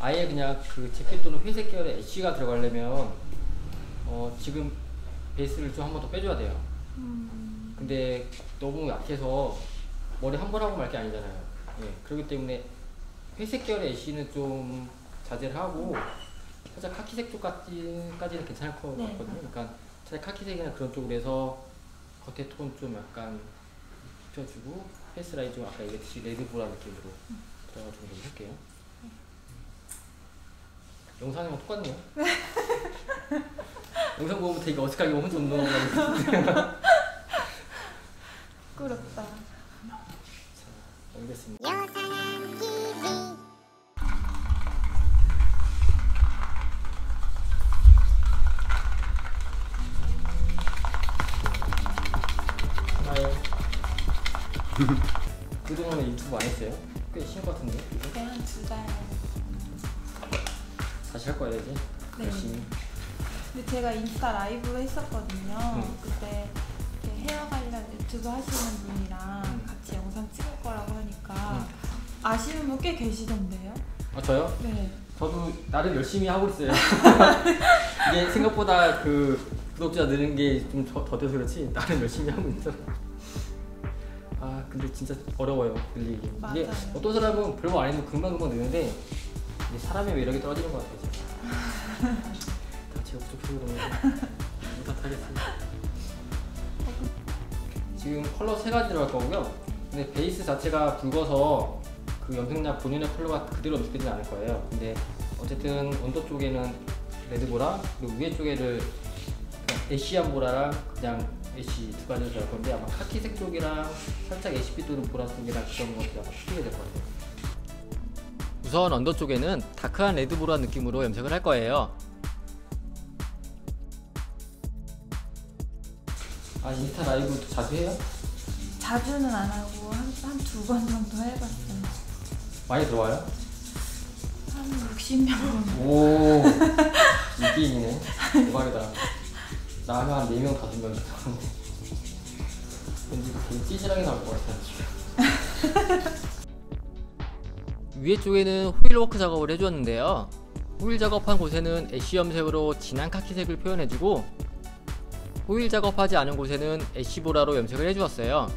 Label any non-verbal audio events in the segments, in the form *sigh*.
아예 그냥 그 재킷 또는 회색 계열의 애쉬가 들어가려면 어 지금 베이스를 좀 한 번 더 빼줘야 돼요. 음, 근데 너무 약해서 머리 한 번 하고 말 게 아니잖아요. 예, 그렇기 때문에 회색 계열의 애쉬는 좀 자제를 하고 살짝 카키색 쪽까지는 괜찮을 것 네. 같거든요. 그러니까 차라리 카키색이나 그런 쪽으로 해서 겉에 톤 좀 약간 입혀주고 페이스 라인 좀 아까 얘기했듯이 레드보라 느낌으로 들어가지고 좀 할게요. 영상이랑 똑같네요. *laughs* 영상 보면 되게 어색하게 혼자 같아요. 부끄럽다. 자, 알겠습니다. *laughs* 그동안에 유튜브 안 했어요? 꽤 쉬운 것 같은데? 네, 한두 달. 다시 할 거야 되지? 네. 열심히. 근데 제가 인스타 라이브 했었거든요. 음. 그때 헤어 관련 유튜브 하시는 분이랑 음. 같이 영상 찍을 거라고 하니까 음. 아시는 분 꽤 계시던데요? 아 저요? 네. 저도 나름 열심히 하고 있어요. *laughs* 이게 생각보다 그 구독자 느는 게 좀 더 돼서 그렇지 나름 열심히 하고 있어. 아 근데 진짜 어려워요 늘리기. 이게. 어떤 사람은 별거 안 해도 금방 금방 느는데 이게 사람의 매력이 떨어지는 것 같아요. *laughs* 다 제가 부족해서 그런 거지. 못하겠습니다. 지금 컬러 세 가지로 할 거고요. 근데 베이스 자체가 붉어서 그 염색약 본연의 컬러가 그대로 염색되지 않을 거예요. 근데 어쨌든 언더 쪽에는 레드보라 그리고 위에 쪽에를 애쉬한 보라랑 그냥 애쉬 두 가지를 할 건데 아마 카키색 쪽이랑 살짝 애쉬빛 도는 보라 쪽이랑 그런 것들이 아마 섞이게 될 것 같아요. 우선 언더 쪽에는 다크한 레드보라 느낌으로 염색을 할 거예요. 아 인스타 라이브 자주 해요? 자주는 안 하고 한한두번 정도 해봤어요. 많이 들어와요? 한 60명 정도. 오 이게이네 대박이다 나 하면 한 4명 5명 정도 왠지 되게 찌질하게 나올 것 같아 *laughs* 위에 쪽에는 호일 워크 작업을 해주었는데요 호일 작업한 곳에는 애쉬 염색으로 진한 카키색을 표현해주고 호일 작업하지 않은 곳에는 애쉬 보라로 염색을 해주었어요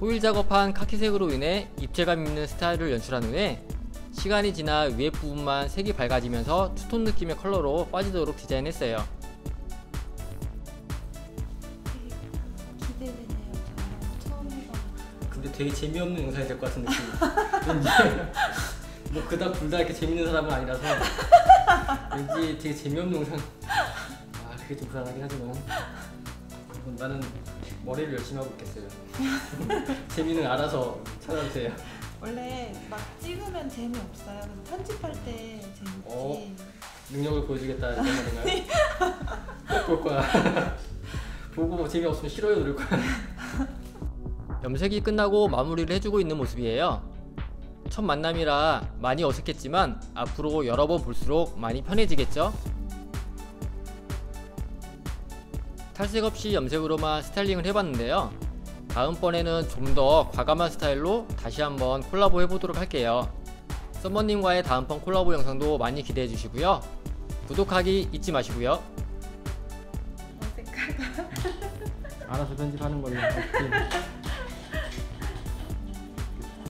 호일 작업한 카키색으로 인해 입체감 있는 스타일을 연출한 후에 시간이 지나 위에 부분만 색이 밝아지면서 투톤 느낌의 컬러로 빠지도록 디자인했어요. 해봐. 근데 되게 재미없는 영상이 될 것 같은 느낌. 왠지 *laughs* 뭐 그닥 불다 이렇게 재밌는 사람은 아니라서 왠지 되게 재미없는 영상. 아 그게 좀 불안하긴 하지만 나는 머리를 열심히 하고 있겠어요. *laughs* 재미는 알아서 찾아주세요. 원래 막 찍으면 재미없어요. 근데 편집할 때 재밌지. 어. 능력을 보여주겠다 이런 *laughs* 거인가요? 볼 거야. 보고 재미없으면 싫어요 누를 거야. 염색이 끝나고 마무리를 해주고 있는 모습이에요. 첫 만남이라 많이 어색했지만 앞으로 여러 번 볼수록 많이 편해지겠죠? 탈색 없이 염색으로만 스타일링을 해봤는데요. 다음번에는 좀 더 과감한 스타일로 다시 한번 콜라보 해보도록 할게요. 썸머님과의 다음번 콜라보 영상도 많이 기대해 주시고요. 구독하기 잊지 마시고요. 어색하다. 알아서 편집하는 걸로. *laughs*